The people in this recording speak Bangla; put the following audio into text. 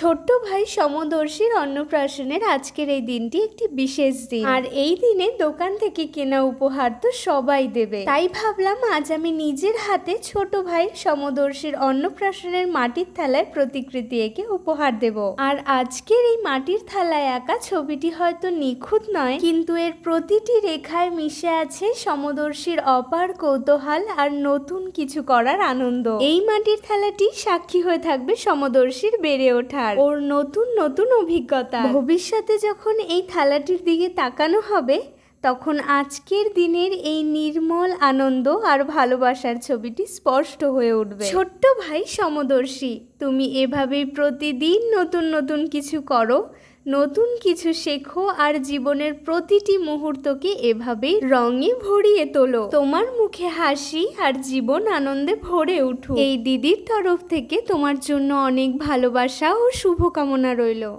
ছোট্ট ভাই সমদর্শীর অন্নপ্রাশনের আজকের এই দিনটি একটি বিশেষ দিন। আর এই দিনে দোকান থেকে কেনা উপহার তো সবাই দেবে। তাই ভাবলাম আজ আমি নিজের হাতে ছোট ভাই সমদর্শীর অন্নপ্রাশনের মাটির থালায় প্রতিকৃতি একে উপহার দেব। আর আজকের এই মাটির থালায় আঁকা ছবিটি হয়তো নিখুঁত নয়, কিন্তু এর প্রতিটি রেখায় মিশে আছে সমদর্শীর অপার কৌতূহল আর নতুন কিছু করার আনন্দ। এই মাটির থালাটি সাক্ষী হয়ে থাকবে সমদর্শীর বেড়ে ওঠার ওর নতুন নতুন অভিজ্ঞতা। ভবিষ্যতে যখন এই থালাটির দিকে তাকানো হবে তখন আজকের দিনের এই নির্মল আনন্দ আর ভালোবাসার ছবিটি স্পষ্ট হয়ে উঠবে। ছোট্ট ভাই সমদর্শী তুমি এভাবেই প্রতিদিন নতুন নতুন কিছু করো নতুন কিছু শেখো আর জীবনের প্রতিটি মুহূর্তকে এভাবেই রঙে ভরিয়ে তোলো। তোমার মুখে হাসি আর জীবন আনন্দে ভরে উঠুক। এই দিদির তরফ থেকে তোমার জন্য অনেক ভালোবাসা ও শুভকামনা রইল।